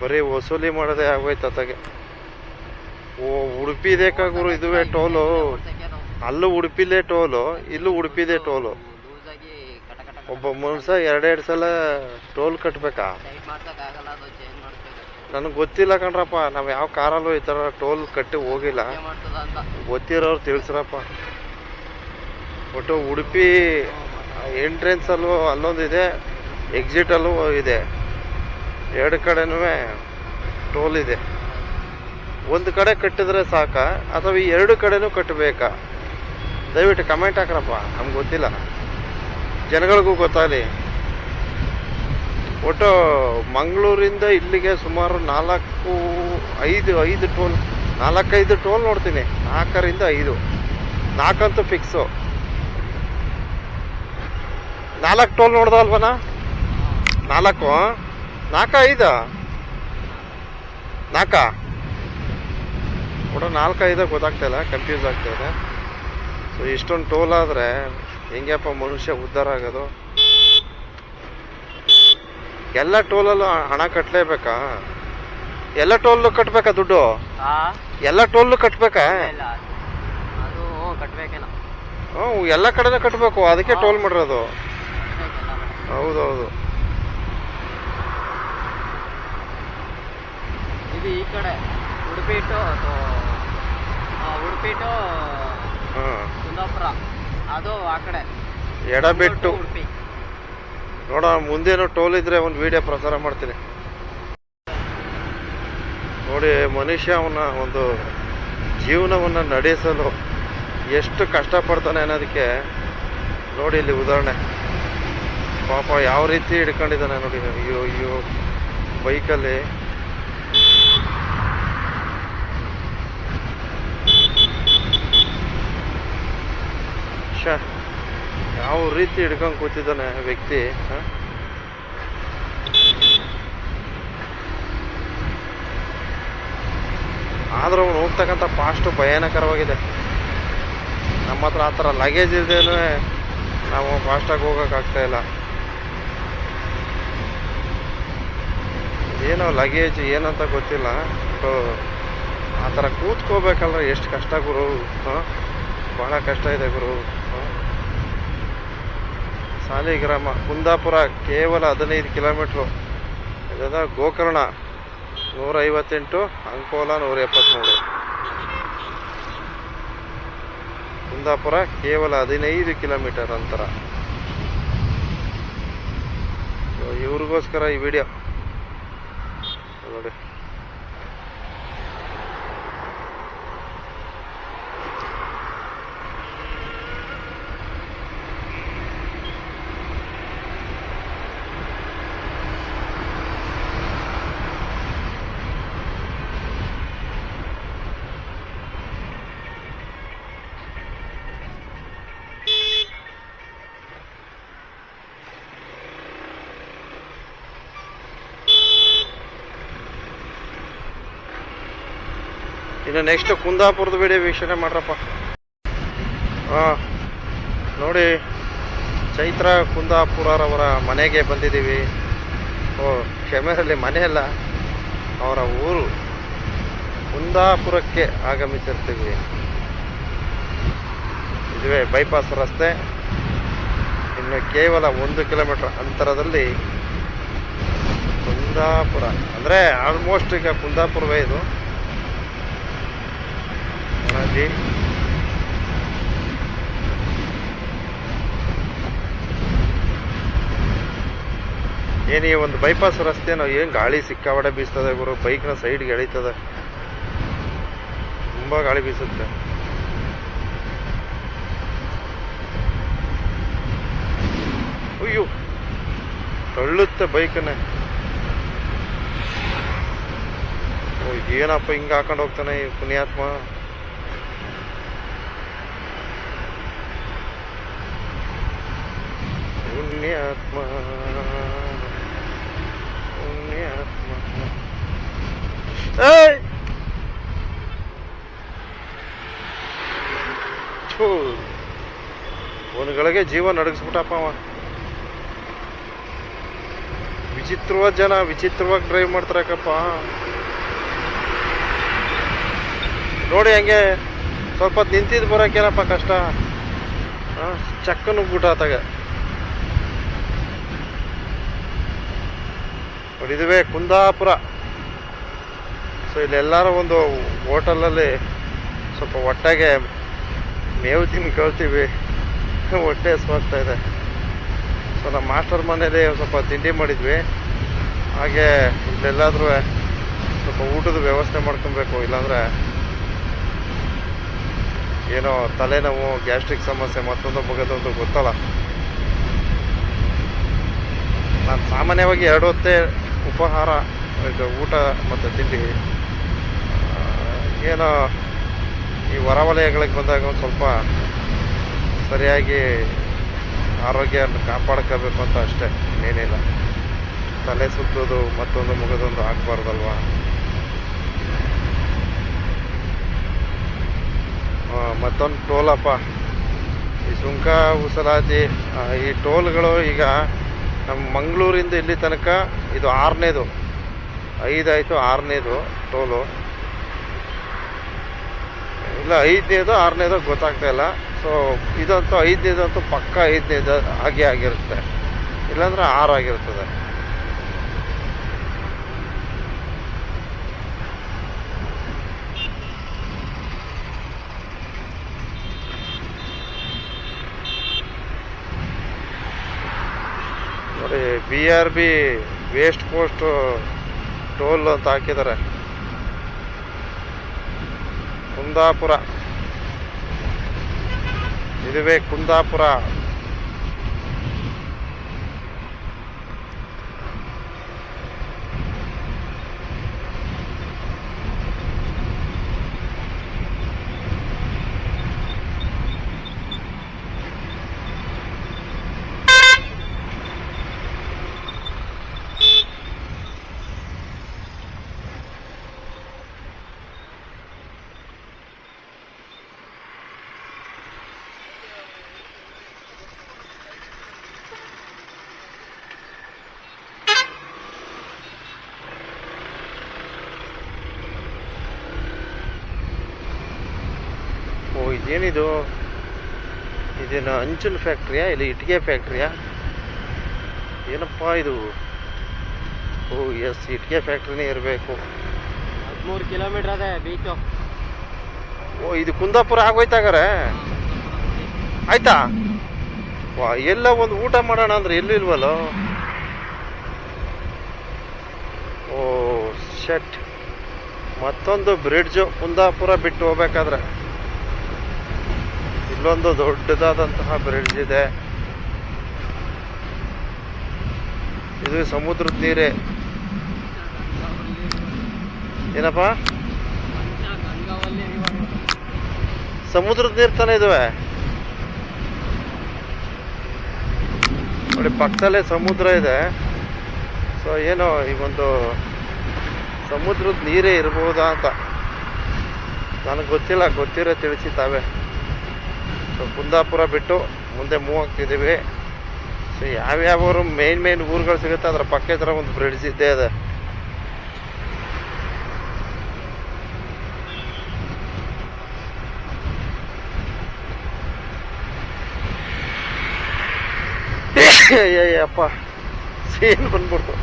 ಬರೀ ವಸೂಲಿ ಮಾಡೋದೇ ಆಗೋಯ್ತು ಅತ್ತಾಗೆ. ಓ, ಉಡುಪಿದೆ ಗುರು, ಇದುವೇ ಟೋಲು. ಅಲ್ಲೂ ಉಡುಪಿಲೇ ಟೋಲು, ಇಲ್ಲೂ ಉಡುಪಿದೆ ಟೋಲು. ಒಬ್ಬ ಮನುಷ್ಯ ಎರಡೆರಡು ಸಲ ಟೋಲ್ ಕಟ್ಬೇಕಾ? ನನಗೆ ಗೊತ್ತಿಲ್ಲ ಕಣ್ರಪ್ಪ, ನಾವು ಯಾವ ಕಾರಲ್ಲೂ ಈ ಥರ ಟೋಲ್ ಕಟ್ಟಿ ಹೋಗಿಲ್ಲ. ಗೊತ್ತಿರೋರು ತಿಳಿಸ್ರಪ್ಪ. ಒಟ್ಟು ಉಡುಪಿ ಎಂಟ್ರೆನ್ಸಲ್ಲೂ ಅಲ್ಲೊಂದಿದೆ ಎಕ್ಸಿಟಲ್ಲೂ ಇದೆ. ಎರಡು ಕಡೆನೂ ಟೋಲ್ ಇದೆ. ಒಂದು ಕಡೆ ಕಟ್ಟಿದ್ರೆ ಸಾಕ? ಅಥವಾ ಈ ಎರಡು ಕಡೆನೂ ಕಟ್ಟಬೇಕಾ? ದಯವಿಟ್ಟು ಕಮೆಂಟ್ ಹಾಕ್ರಪ್ಪ. ನಮ್ಗೆ ಗೊತ್ತಿಲ್ಲ. ಜನಗಳಿಗೂ ಗೊತ್ತಾಗಲಿ. ಒಟ್ಟು ಮಂಗಳೂರಿಂದ ಇಲ್ಲಿಗೆ ಸುಮಾರು ನಾಲ್ಕು, ಐದು ಐದು ಟೋಲ್, ನಾಲ್ಕೈದು ಟೋಲ್ ನೋಡ್ತೀನಿ. ನಾಲ್ಕರಿಂದ ಐದು. ನಾಲ್ಕಂತೂ ಫಿಕ್ಸು ನಾಲ್ಕು ಟೋಲ್ ನೋಡ್ದಲ್ವನ ನಾಲ್ಕು ನಾಲ್ಕ ಐದ ನಾಲ್ಕ? ಒಟ್ಟು ನಾಲ್ಕು ಐದ ಗೊತ್ತಾಗ್ತಾ ಇಲ್ಲ ಕನ್ಫ್ಯೂಸ್ ಆಗ್ತಾ ಇದೆ. ಸೊ ಇಷ್ಟೊಂದು ಟೋಲ್ ಆದರೆ ಹೆಂಗ್ಯಪ್ಪ ಮನುಷ್ಯ ಉದ್ಧಾರ ಆಗೋದು? ಎಲ್ಲ ಟೋಲಲ್ಲೂ ಹಣ ಕಟ್ಟಲೇಬೇಕಾ ಎಲ್ಲ ಟೋಲ್ ಕಟ್ಬೇಕಾ ದುಡ್ಡು? ಎಲ್ಲ ಟೋಲ್ ಕಟ್ಬೇಕಾ? ಹ್ಞೂ ಎಲ್ಲ ಕಡೆನೂ ಕಟ್ಟಬೇಕು ಅದಕ್ಕೆ ಟೋಲ್ ಮಾಡಿರೋದು. ಕಡೆ. ಹೌದೌದು. ಇದು ಈ ಕಡೆ ಉಡುಪಿ ಟು ಉಡುಪಿ ಟು ಕುಂದಾಪುರ ಅದು ಆ ಕಡೆ. ಎಡಬಿಟ್ಟು. ಉಡುಪಿ. ನೋಡ ಮುಂದೇನು ಟೋಲ್ ಇದ್ರೆ ಒಂದು ವಿಡಿಯೋ ಪ್ರಸಾರ ಮಾಡ್ತೀನಿ. ನೋಡಿ ಮನುಷ್ಯ ಅವನ ಒಂದು ಜೀವನವನ್ನು ನಡೆಸಲು ಎಷ್ಟು ಕಷ್ಟಪಡ್ತಾನೆ ಅನ್ನೋದಕ್ಕೆ ನೋಡಿ ಇಲ್ಲಿ ಉದಾಹರಣೆ. ಪಾಪ ಯಾವ ರೀತಿ ಹಿಡ್ಕೊಂಡಿದ್ದಾನೆ ನೋಡಿ ಅಯ್ಯೋ ಅಯ್ಯೋ. ಬೈಕಲ್ಲಿ ಯಾವ ರೀತಿ ಹಿಡ್ಕೊಂಡು ಕೂತಿದ್ದಾನೆ ವ್ಯಕ್ತಿ ಆದರೂ ಅವನು ಹೋಗ್ತಕ್ಕಂಥ ಪಾಸ್ಟು ಭಯಾನಕರವಾಗಿದೆ. ನಮ್ಮ ಹತ್ರ ಆ ಥರ ಲಗೇಜ್ ಇಲ್ದೇನು ನಾವು ಫಾಸ್ಟಾಗಿ ಹೋಗೋಕ್ಕಾಗ್ತಾ ಇಲ್ಲ. ಏನೋ ಲಗೇಜ್ ಏನಂತ ಗೊತ್ತಿಲ್ಲ ಬಟ್ ಆ ಥರ ಕೂತ್ಕೋಬೇಕಲ್ಲ ಎಷ್ಟು ಕಷ್ಟ ಗುರು ಭಾಳ ಕಷ್ಟ ಇದೆ ಗುರು? ಸಾಲಿಗ್ರಾಮ, ಕುಂದಾಪುರ, ಕೇವಲ ಹದಿನೈದು ಕಿಲೋಮೀಟ್ರು. ಇದಾದ ಗೋಕರ್ಣ ನೂರ ಐವತ್ತೆಂಟು ಅಂಕೋಲ ನೂರ ಎಪ್ಪತ್ತ್ಮೂರು ಕುಂದಾಪುರ, ಕೇವಲ ಹದಿನೈದು ಕಿಲೋಮೀಟರ್ ಅಂತರ. ಇವ್ರಿಗೋಸ್ಕರ ಈ ವಿಡಿಯೋ. ನೋಡಿ. ಇನ್ನು ನೆಕ್ಸ್ಟ್ ಕುಂದಾಪುರದ ವಿಡಿಯೋ ವೀಕ್ಷಣೆ ಮಾಡ್ರಪ್ಪ. ಹಾಂ, ನೋಡಿ, ಚೈತ್ರ ಕುಂದಾಪುರರವರ ಮನೆಗೆ ಬಂದಿದ್ದೀವಿ. ಓ, ಕ್ಷಮೆಯಲ್ಲಿ ಮನೆಯಲ್ಲ ಅವರ ಊರು ಕುಂದಾಪುರಕ್ಕೆ ಆಗಮಿಸಿರ್ತೀವಿ. ಇದುವೇ ಬೈಪಾಸ್ ರಸ್ತೆ. ಇನ್ನು ಕೇವಲ ಒಂದು ಕಿಲೋಮೀಟರ್ ಅಂತರದಲ್ಲಿ ಕುಂದಾಪುರ. ಅಂದರೆ ಆಲ್ಮೋಸ್ಟ್ ಈಗ ಕುಂದಾಪುರವೇ ಇದು. ಹಾಗಾಗಿ ಏನು ಈ ಒಂದು ಬೈಪಾಸ್ ರಸ್ತೆನೋ ಏನು ಗಾಳಿ ಸಿಕ್ಕಾವಡೆ ಬೀಸ್ತದೆ ಗುರು. ಬೈಕ್ನ ಸೈಡ್ಗೆ ಎಳೀತದೆ. ತುಂಬ ಗಾಳಿ ಬೀಸುತ್ತೆ. ಅಯ್ಯೋ, ತಳ್ಳುತ್ತೆ ಬೈಕನ್ನೇ ಏನಪ್ಪ ಹಿಂಗೆ ಹಾಕೊಂಡು ಹೋಗ್ತಾನೆ ಈ ಪುಣ್ಯಾತ್ಮ? ಪುಣ್ಯಾತ್ಮ ಪುಣ್ಯಾತ್ಮ ಅವನುಗಳಿಗೆ ಜೀವ ನಡಗಿಸ್ಬಿಟ್ಟಪ್ಪ ಅವ. ವಿಚಿತ್ರವಾದ ಜನ, ವಿಚಿತ್ರವಾಗಿ ಡ್ರೈವ್ ಮಾಡ್ತಾರಕ್ಕಪ್ಪ ನೋಡಿ ಹಂಗೆ, ಸ್ವಲ್ಪ ನಿಂತಿದ್ದು ಬರೋಕ್ಕೇನಪ್ಪ ಕಷ್ಟ? ಚಕ್ಕನು ಚಕ್ಕ ಇದುವೇ ಕುಂದಾಪುರ. ಸೊ ಇಲ್ಲೆಲ್ಲರೂ ಒಂದು ಹೋಟೆಲಲ್ಲಿ ಸ್ವಲ್ಪ ಹೊಟ್ಟೆಗೆ ಮೇವು ತಿನ್ಕೊಳ್ತೀವಿ ಹೊಟ್ಟೆ ಸ್ವಾಗ್ತಾ ಇದೆ. ಸೊ ನಮ್ಮ ಮಾಸ್ಟರ್ ಮನೇಲಿ ಸ್ವಲ್ಪ ತಿಂಡಿ ಮಾಡಿದ್ವಿ. ಹಾಗೆ ಇಲ್ಲೆಲ್ಲಾದರೂ ಸ್ವಲ್ಪ ಊಟದ ವ್ಯವಸ್ಥೆ ಮಾಡ್ಕೊಬೇಕು, ಇಲ್ಲಾಂದರೆ ಏನೋ ತಲೆನೋವು, ಗ್ಯಾಸ್ಟ್ರಿಕ್ ಸಮಸ್ಯೆ, ಮತ್ತೊಂದು ಮುಗಿದೊಂದು ಗೊತ್ತಲ್ಲ. ನಾನು ಸಾಮಾನ್ಯವಾಗಿ ಎರಡು ಹೊತ್ತೇ ಉಪಹಾರ, ಇದು ಊಟ ಮತ್ತು ತಿಂಡಿ. ಏನೋ ಈ ಹೊರವಲಯಗಳಿಗೆ ಬಂದಾಗ ಒಂದು ಸ್ವಲ್ಪ ಸರಿಯಾಗಿ ಆರೋಗ್ಯವನ್ನು ಕಾಪಾಡ್ಕೋಬೇಕು ಅಂತ ಅಷ್ಟೇ, ಏನಿಲ್ಲ. ತಲೆ ಸುತ್ತೋದು, ಮತ್ತೊಂದು ಮುಗಿದೊಂದು ಆಗಬಾರ್ದಲ್ವ? ಮತ್ತೊಂದು ಟೋಲಪ್ಪ. ಈ ಸುಂಕ, ಉಸಲಾತಿ ಈ ಟೋಲ್ಗಳು ಈಗ ನಮ್ಮ ಮಂಗಳೂರಿಂದ ಇಲ್ಲಿ ತನಕ ಇದು ಆರನೇದು. ಐದಾಯಿತು ಆರನೇದು ಟೋಲು. ಇಲ್ಲ, ಐದನೇದು, ಆರನೇದು ಗೊತ್ತಾಗ್ತಾ ಇಲ್ಲ. ಸೊ ಇದಂತೂ ಐದನೇದಂತೂ ಪಕ್ಕ ಐದನೇದು ಹಾಗೆ ಆಗಿರುತ್ತೆ. ಇಲ್ಲಾಂದ್ರೆ ಆರು ಆಗಿರ್ತದೆ ನೋಡಿ B R B west coast toll ಅಂತ ಹಾಕಿದ್ದಾರೆ. ಕುಂದಾಪುರ. ಇದುವೇ ಕುಂದಾಪುರ. ಇದೇನಿದು ಇದೇನು ಅಂಚಲ್ ಫ್ಯಾಕ್ಟ್ರಿಯಾ ಇಲ್ಲ ಇಟ್ಟಿಗೆ ಫ್ಯಾಕ್ಟ್ರಿಯಾ ಏನಪ್ಪ ಇದು? ಓ ಎಸ್ ಇಟ್ಟಿಗೆ ಫ್ಯಾಕ್ಟ್ರಿನೇ ಇರಬೇಕು. ಹದಿಮೂರು ಕಿಲೋಮೀಟರ್ ಅದೇ ಬೀಚು ಓ ಇದು ಕುಂದಾಪುರ ಆಗೋಯ್ತಾಗಾರೆ ಆಯ್ತಾ? ವಾ ಎಲ್ಲ ಒಂದು ಊಟ ಮಾಡೋಣ ಅಂದ್ರೆ ಎಲ್ಲಿಲ್ವಲ್ಲೋ ಓ ಶಟ್ ಮತ್ತೊಂದು ಬ್ರಿಡ್ಜು ಕುಂದಾಪುರ ಬಿಟ್ಟು ಹೋಗ್ಬೇಕಾದ್ರೆ. ಇಲ್ಲೊಂದು ದೊಡ್ಡದಾದಂತಹ ಬ್ರಿಡ್ಜ್ ಇದೆ. ಇದು ಸಮುದ್ರದ ನೀರೇ ಏನಪ್ಪ? ಸಮುದ್ರದ ನೀರು ತಾನೇ ಇದಾವೆ? ನೋಡಿ, ಪಕ್ಕದಲ್ಲೇ ಸಮುದ್ರ ಇದೆ. ಸೊ ಏನೋ ಈ ಒಂದು ಸಮುದ್ರದ ನೀರೇ ಇರ್ಬೋದಾ ಅಂತ. ನನಗೆ ಗೊತ್ತಿಲ್ಲ ಗೊತ್ತಿರೋ ತಿಳಿಸಿ ತಾವೇ. ಸೊ ಕುಂದಾಪುರ ಬಿಟ್ಟು ಮುಂದೆ ಮೂವ್ ಆಗ್ತಿದ್ದೀವಿ ಸೊ ಯಾವ್ಯಾವ ಮೇನ್ ಮೇನ್ ಊರುಗಳು ಸಿಗುತ್ತೆ ಅದರ ಪಕ್ಕ ಥರ ಒಂದು ಬ್ರಿಡ್ಜ್ ಇದ್ದೇ ಇದೆ ಅಯ್ಯಪ್ಪ ಸೀನ್ ಬಂದ್ಬಿಡ್ತು